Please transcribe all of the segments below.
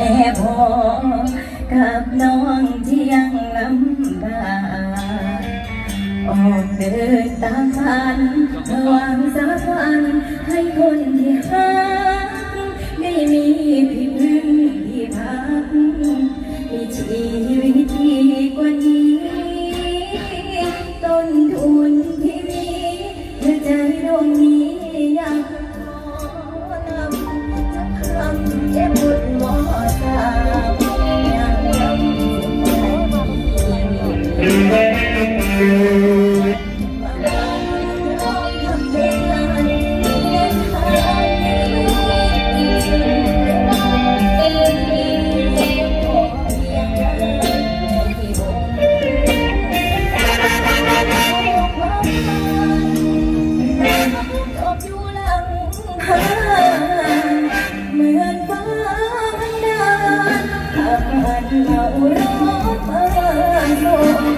แม่พอกับน้องที่ยังลำบากออกเดินตามฝันระวังสะพานให้คนที่หักไม่มี เราร้องมาส่ง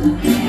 love.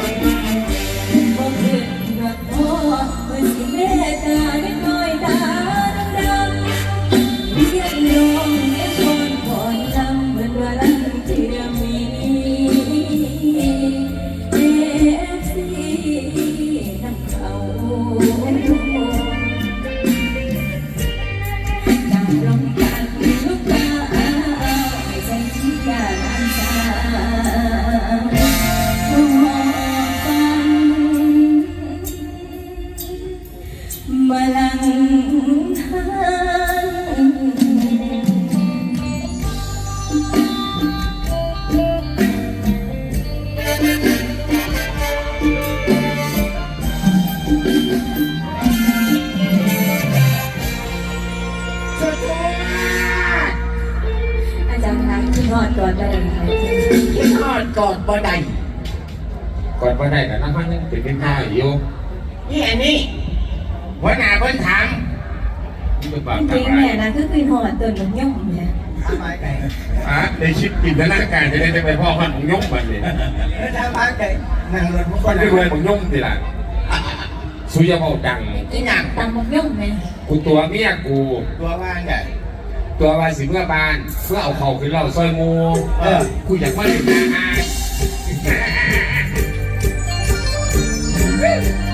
ได้ครับทอดกอดบ่ได้กอดบ่ได้แต่นั่งนั่งเป็นเป็นข้าวอยู่นี่อันนี้หัวหน้าเพิ่นถามจริงเนี่ยนะคือคืนหอดตัวหนุ่มย่อมเนี่ยอะในชิดปินธนาการจะได้ไปพ่อพันของยงมันเลยถ้าพักไก่นั่งรถมันก็ได้เลยของยงสิล่ะสุยาเบาดังอีหนักตังของยงไหมกูตัวเมียกู ตัวว่างไง ตัววายสิเมื่อบานเพื่อเอาเขาขึ้นเราซอยงูเออกูอยากมาเล่นงาน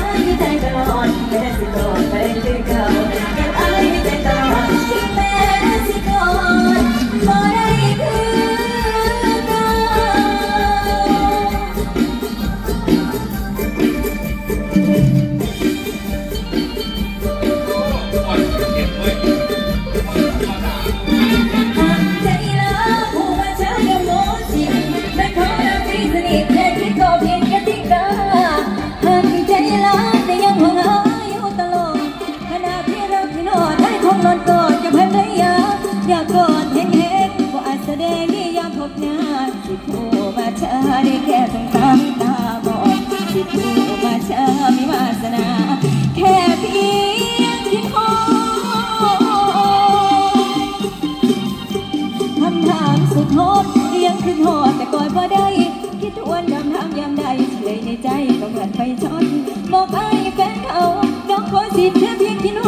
why you take her ยามก่นเห็นเห็นบ่อาจแสดงนี่ยามพบหน้าที่ผู้มาช้าได้แค่ต้องตามตาบอกที่ผู้มาช้ามีวาสนา แค่เพียงที่ขอคำถามสุดโหดเอียงขึ้นหอดแต่ก่อนพอได้ คิดทวนคำถามยามใดเลยในใจก็เหมือนไฟช็อตบอกไอ้แฟนเขาน้องขอสิที่เพียงกิน